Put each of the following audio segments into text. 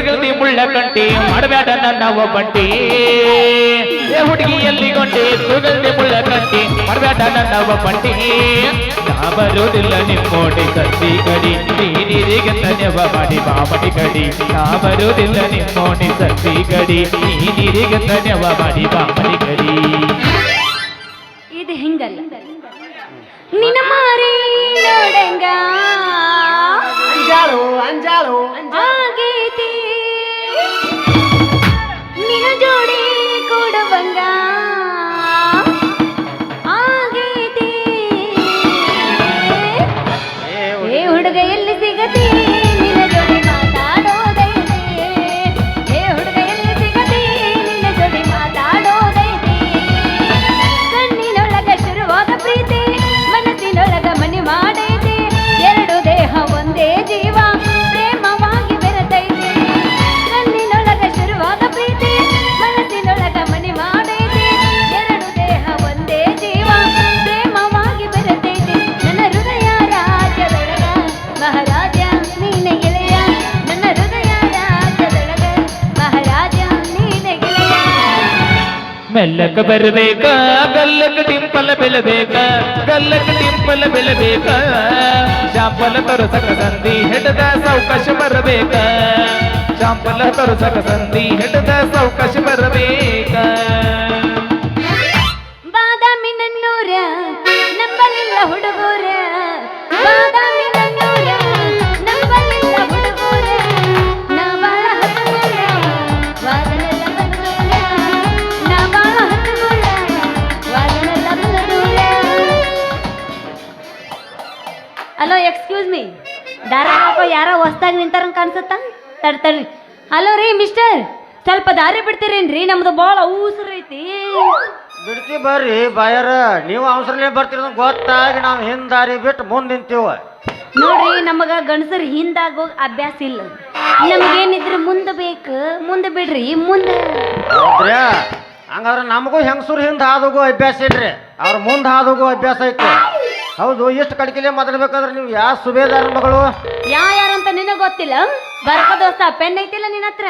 ಏ ಹುಡುಗಿ ಎಲ್ಲಿ ಗೊಂಟಿ ತುಳುಗಲ್ದಿ ಮುಳ್ಳ ಕಂಟಿ ಮಾಡಬೇಡ ನನ್ನ ಒಬ್ಬಂಟಿ. ಏ ಹುಡುಗಿ ಎಲ್ಲಿ ಗೊಂಡಿ ತುಳುಗಲ್ದಿ ಮುಳ್ಳ ಕಂಟಿ ಮಾಡಬೇಡ ನನ್ನ ಒಬ್ಬಂಟಿ. ಬರೋದಿಲ್ಲ ನಿಮ್ಮೋಡಿ ಸತ್ತಿ ಕಡಿ ನೀರಿಗೆ ತನೆವ ಮಾಡಿ ಬಾಮಟಿ ಕಡಿ. ನಾ ಬರೋದಿಲ್ಲ ನಿಮ್ಮೋಡಿ ಸತ್ತಿ ಕಡಿ ನೀರಿಗೆ ತನೆವ ಮಾಡಿ ಬಾಮಟಿ ಕಡಿ. ಇದು ಹಿಂಗಲ್ಲ. ನಿನ್ನ ಮಾರಿ ನೋಡಂಗ. ಅಂಜಾಳು ಅಂಜಾಳು. ಆಗೈತಿ ಮೆಲ್ಲಕ ಬರಬೇಕ, ಗಲ್ಲಕ ಟಿಂಪಲ ಬೆಳಬೇಕ, ಗಲ್ಲಕ ಟಿಂಪಲ ಬೆಳಬೇಕ. ಶಾಂಪಲ ತೊರಸಕ ಸಂಧಿ ಹೆಡದ ಸಾವಕಾಶ ಬರಬೇಕ. ಶಾಂಪಲ ತೊರಸಕ ಸಂಧಿ ಹೆಡದ ಸಾವಕಾಶ ಬರಬೇಕ. ಹಲೋ ಎಕ್ಸ್ಕ್ಯೂಸ್ ಮೀ ದಾರ ಹಾಕೋ ಯಾರೋ ಹೊಸ್ದಾಗಿ ನಿಂತಾರಂಗೆ ಕಾಣಿಸುತ್ತಾ? ತಡ ತಡ್ರಿ. ಹಲೋ ರೀ ಮಿಸ್ಟರ್ ಸ್ವಲ್ಪ ದಾರಿ ಬಿಡ್ತೀರೇನ್ರಿ? ನಮ್ದು ಭಾಳ ಊಸರು ಐತಿ. ಬಿಡ್ತಿ ಬರ್ರಿ ಬಾಯರ. ನೀವು ಅವಸರನೇ ಬರ್ತೀರ ಗೊತ್ತಾಗಿ ನಾವು ಹಿಂದಾರಿ ಬಿಟ್ಟು ಮುಂದೆ ನಿಂತೀವ. ನೋಡ್ರಿ ನಮಗ ಗಂಡಸರು ಹಿಂದಾಗ ಅಭ್ಯಾಸ ಇಲ್ಲ. ನಮಗೇನಿದ್ರೆ ಮುಂದೆ ಬೇಕು ಮುಂದೆ ಬಿಡ್ರಿ ಮುಂದೆ. ಹಂಗಾದ್ರೆ ನಮಗೂ ಹೆಂಗಸರು ಹಿಂದೆ ಹಾದೋಗೋ ಅಭ್ಯಾಸ ಇಲ್ರಿ. ಅವ್ರ ಮುಂದೆ ಹಾದೋಗೋ ಅಭ್ಯಾಸ ಐತಿ. ಹೌದು ಎಷ್ಟು ಕಡಿಕೆಲೆ ಮಾತಾಡ್ಬೇಕಾದ್ರೆ ನೀವು ಯಾವ ಸುಬೇದಾರ ಮಗಳು? ಯಾ ಯಾರಂತ ನಿನಗೆ ಗೊತ್ತಿಲ್ಲ? ಬರ್ಕ ದೋಸ್ತ ಪೆನ್ ಐತಿಲ್ಲ ನಿನ್ನ ಹತ್ರ?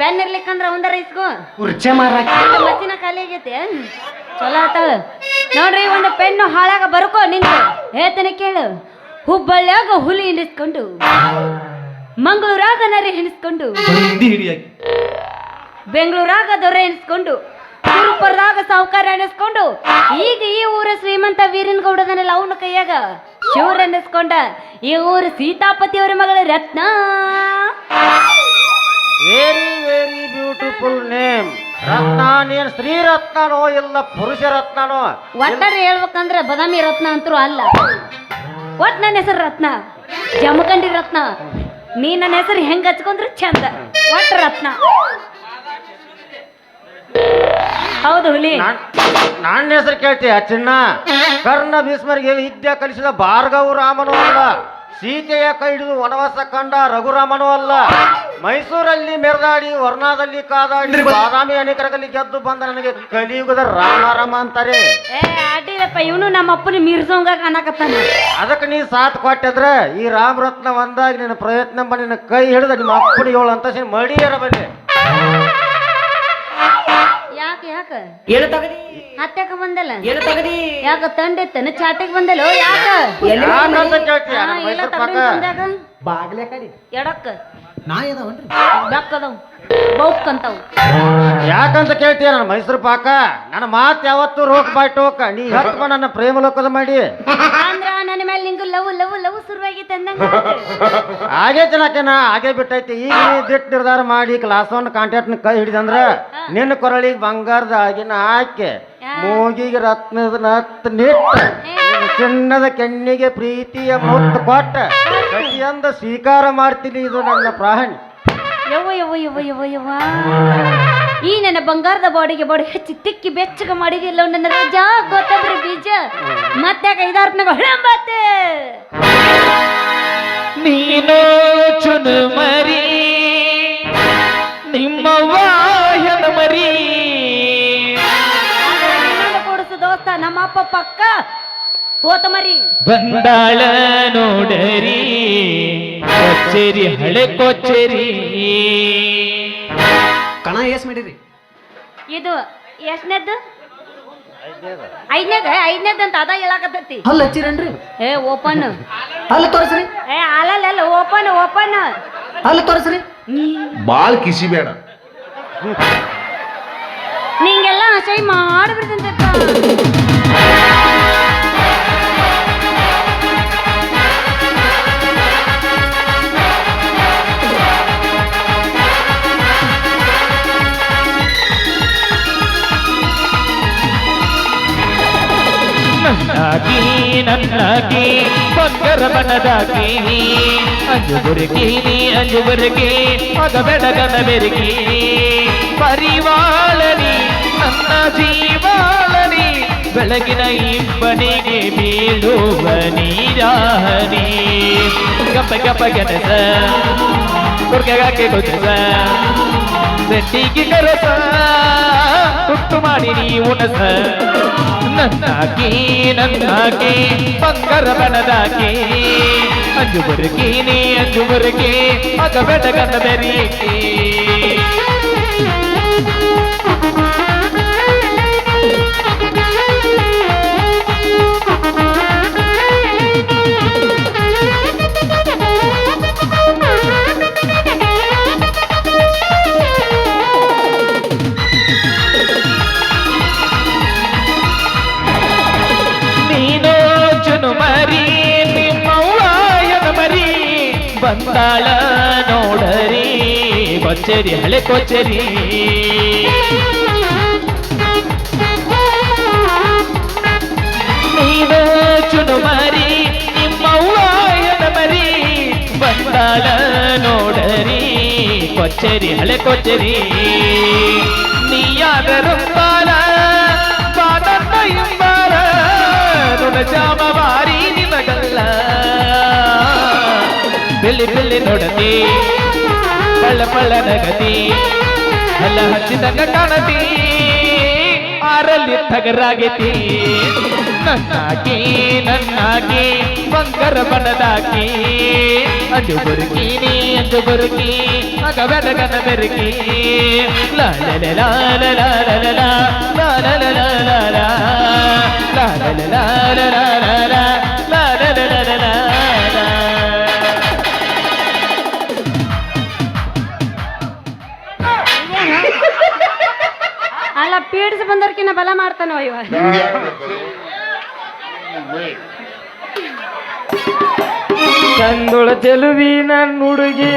ಪೆನ್ ಇರ್ಲಿಕ್ಕಂದ್ರ ಒಂದರ ಇಸ್ಕೋ. ಕುರ್ಚೆ ಮಾರಾಕ ಮಸಿನ ಖಾಲಿ ಆಗೈತೆ. ಚಲೋ ಆತಾಳ. ನೋಡ್ರಿ ಒಂದು ಪೆನ್ನು ಹಾಳಾಗ ಬರ್ಕೋ ನಿಂತು ಹೇಳ್ತೇನೆ ಕೇಳು. ಹುಬ್ಬಳ್ಳಿಯಾಗ ಹುಲಿ ಹಿಡಿಸ್ಕೊಂಡು ಮಂಗಳೂರಾಗ ನರಿ ಹಿಡಿಸ್ಕೊಂಡು ಬೆಂಗಳೂರಾಗ ದೊರೆ ಎನಿಸ್ಕೊಂಡು ತಿರುಪುರದಾಗ ಸಾವುಕಾರ ಈಗ ಈ ಊರ ಶ್ರೀಮಂತ ವೀರನ್ ಗೌಡದನೆಲ್ಲ ಅವನ ಕೈಯಾಗ ಶಿವರ ಅನ್ನಿಸ್ಕೊಂಡ ಈ ಊರು ಸೀತಾಪತಿ ಅವರ ಮಗಳ Ratna. Very very beautiful name Ratna ನೀನ್ ಸ್ತ್ರೀ ರತ್ನನೋ ಇಲ್ಲ ಪುರುಷ ರತ್ನನೋ ಒಟ್ಟಾರೆ ಹೇಳ್ಬೇಕಂದ್ರೆ ಬದಾಮಿ ರತ್ನ ಅಂತರೂ ಅಲ್ಲ. ಒಟ್ ನನ್ನ ಹೆಸರು ರತ್ನ. ಜಮಖಂಡಿ ರತ್ನ. ನೀ ನನ್ನ ಹೆಸರು ಹೆಂಗ್ ಹಚ್ಕೊಂಡ್ರೆ ಚಂದ. ಒಟ್ಟು ರತ್ನ. ಹೌದು ಹುಲಿ. ನಾನ್- ನನ್ನ ಹೆಸರು ಕೇಳ್ತೀಯ ಚಿನ್ನ? ಕರ್ಣ ಭೀಸ್ಮರಿಗೆ ವಿದ್ಯೆ ಕಲಿಸಿದ ಭಾರ್ಗವ ರಾಮನು ಅಲ್ಲ. ಸೀತೆಯ ಕೈ ಹಿಡಿದು ವನವಾಸ ಕಂಡ ರಘುರಾಮನೂ ಅಲ್ಲ. ಮೈಸೂರಲ್ಲಿ ಮೆರೆದಾಡಿ ವರ್ಣಾದಲ್ಲಿ ಕಾದಾಡಿ ಬಾದಾಮಿ ಅನೇಕರಲ್ಲಿ ಗೆದ್ದು ಬಂದ ನನಗೆ ಕಲಿಯುಗದ ರಾಮಾರಾಮ ಅಂತಾರೆ. ಏ ಅಡ್ಡಿಲ್ಲಪ್ಪ ಇವನು ನಮ್ಮ ಅಪ್ಪನ ಮೀರ್ಸೋಂಗ ಕಾಣಕತ್ತಾನ. ಅದಕ್ಕೆ ನೀ ಸಾಥ್ ಕೊಟ್ಟಿದ್ರೆ ಈ ರಾಮರತ್ನ ಒಂದಾಗಿ ನಿನ್ನ ಪ್ರಯತ್ನ ಮಾಡಿ ನಿನ್ನ ಕೈ ಹಿಡಿದ ನಿಮ್ಮ ಅಪ್ಪನ ಏಳು ಅಂತ ಮಡಿಯರ ಬಲ್ಲಿ ಯಾಕೆ ಯಾಕ? ಏನು ತಗದಿ? ಹತ್ಯಾಕ ಬಂದಲ್ಲ? ಏನು ತಗದಿ? ಯಾಕ ತಂಡೆತ್ತನ ಚಾಟಿಗೆ ಬಂದಲ್ಲ? ಯಾಕ? ಎಲ್ಲ ಪಾಕ? ಬಂದಾಗ? ಬಾಗ್ಲೆ ಕಡಿ. ಎಡಕ್ಕ? ನಾ ಇದಾವನ್ರಿ ಬೆಕ್ಕದವ್ ಬೌಕ್ ಅಂತಾವ್. ಯಾಕಂತ ಕೇಳ್ತೀಯ ನನ್ನ ಮೈಸೂರು ಪಾಕ? ನನ್ನ ಮಾತು ಯಾವತ್ತೂ ರೋಕ್ ಬಾಯ್ ಟೋಕ. ನೀ ಹತ್ಮ ನನ್ನ ಪ್ರೇಮ ಲೋಕದ ಮಾಡಿ. ಅಂದ್ರ ನನ್ನ ಮೇಲೆ ನಿಂಗು ಲವ್ ಲವ್ ಲವ್ ಶುರುವಾಗೈತೆ ಅಂದಂಗ ಹಾಗೆ ಜನಕೆನ ಹಾಗೆ ಬಿಟ್ಟೈತಿ. ಈಗ ನೀ ದಿಟ್ಟು ನಿರ್ಧಾರ ಮಾಡಿ ಕ್ಲಾಸ್ ಒನ್ ಕಾಂಟ್ಯಾಕ್ಟ್ ಕೈ ಹಿಡಿದಂದ್ರ ನಿನ್ನ ಕೊರಳಿಗೆ ಬಂಗಾರದ ಆಗಿನ ಹಾಕಿ ಮೂಗಿಗೆ ರತ್ನದ ನತ್ ನಿಟ್ಟ. ಚಿನ್ನದ ಕೆಣ್ಣಿಗೆ ಪ್ರೀತಿಯ ಮುತ್ತು ಕೊಟ್ಟ ಪ್ರತಿಯೊಂದು ಸ್ವೀಕಾರ ಮಾಡ್ತೀನಿ ಇದು ನನ್ನ ಪ್ರಾಣಿ. ಯವ್ವ ಯವ್ವ ಯವ ಯವ್ವ ಯವ್ವ. ಈ ನನ್ನ ಬಂಗಾರದ ಬಾಡಿಗೆ ಬಾಡಿ ಹೆಚ್ಚಿ ತಿಕ್ಕಿ ಬೆಚ್ಚಗ ಮಾಡಿದಿಲ್ಲ ನನ್ನ ರಾಜ. ಗೊತ್ತಂದ್ರೆ ಬೀಜ. ಮತ್ತೆ ಐದಾರು ಹೊಳಂಬತ್ತೆ ನೀನು ಚುನು ಮರಿ ನಿಮ್ಮ ವಾಹನ ಮರಿ. ಕೊಡಿಸು ದೋಸ್ತ ನಮ್ಮಪ್ಪ ಪಕ್ಕ ಹೋತ ಮರಿ ಬಂದಾಳ ನೋಡರಿ ಕೊಚ್ಚೇರಿ ಹಳೆ ಕೊಚ್ಚೇರಿ. ಕಣ ಎಸ್ ಮಾಡಿರಿ. ಇದು ಎಷ್ಟನೇದ್ದು? ಐದನೇದ ಐದನೇದ್. ಅಂತ ಅದ ಹೇಳಾಕತ್ತೈತಿ. ಹಲ್ಲು ಹಚ್ಚಿರನ್ರಿ? ಏ ಓಪನ್. ಹಲ್ಲು ತೋರಿಸ್ರಿ. ಏ ಅಲ್ಲ ಓಪನ್ ಓಪನ್. ಹಲ್ಲು ತೋರಿಸ್ರಿ. ಬಾಳ್ ಕಿಸಿ ಬೇಡ. ನಿಂಗೆಲ್ಲ ಅಸಹ್ಯ ಮಾಡಿಬಿಡ್ತಂತ ನನ್ನಾಗಿ ನನ್ನಾಗಿ ಬಂಗರ ಬನದಾಗಿ ಅಂಜು ಬುರುಗಿ ಅಂಜು ಬುರುಗಿ ಮಗ ಬೆಡಗನ ಬೆರುಗಿ ಪರಿವಾಳನಿ ನನ್ನ ಜೀವಾಳನಿ ಬೆಳಗಿನ ಇಬ್ಬನಿಗೆ ಬೀಳುವ ನೀರಾಹನಿ ಗಪ್ಪ ಗಪ್ಪ ಗೆನಸ ದುರ್ಗಕ್ಕೆ ಗೊತ್ತಿಸ ಸೆಟ್ಟಿಗೆ ಕರಸ ತುಟ್ಟು ಮಾಡಿ ನೀವು ನಸ. ನನ್ನಾಕೆ ನನ್ನಾಕೆ, ಬಂಗಾರ ಬಣದಾಕೆ. ಅಂಜು ಬರಕೀನಿ ಅಂಜು ಬರಕೆ ಅಗ ಬೆಡಗನ ಬೆರಿಯಕ್ಕೆ ಬಂದಾಳ ನೋಡರಿ, ಕೊಚ್ಚರಿ, ಹಳೆ ಕೊಚ್ಚರಿ. ನೀವ ಚುನು ಮರಿ ನಿಮ್ಮವ್ವಾಯನ ಮರಿ. ಬಂದಾಳ ನೋಡರಿ, ಕೊಚ್ಚರಿ, ಹಳೆ ಕೊಚ್ಚರಿ. ನೀಯಾದರೂ ಬಾಲ ಬಾಡನ್ನ ಇಂಬಾರ ಬೆಳ್ಳಿ ಬೆಳ್ಳಿ ನೋಡತಿ ಪಳ್ಳ ಪಳ್ಳ ನಗತಿ ಎಲ್ಲ ಹಚ್ಚಿದಂಗ ಕಾಣತಿ ಆರಲ್ಲಿ ತಗರಾಗೆತಿ ನನ್ನಾಗಿ ನನ್ನಾಗಿ ಬಂಗರ ಬಣ್ಣದಾಗಿ ಅದು ಬರುಕಿ ನೀ ಅಂಜು ಬರುಕಿ ಮಗ ಬೆರಗನ ಬೆರುಕಿ ಲಾಲ ಲಾಲ ಲಾಲ ಲಾಲ ಲಾಲ ಲಾಲ ಲಾಲ ಲಾಲ ಲಾಲ ಲಾಲ ಪೀಡಿಸಿ ಬಂದರ್ಕಿನ್ನ ಬಲ ಮಾಡ್ತಾನೋ ಇವ. ಚಂದುಳ ಚೆಲುವಿನ ನುಡುಗಿ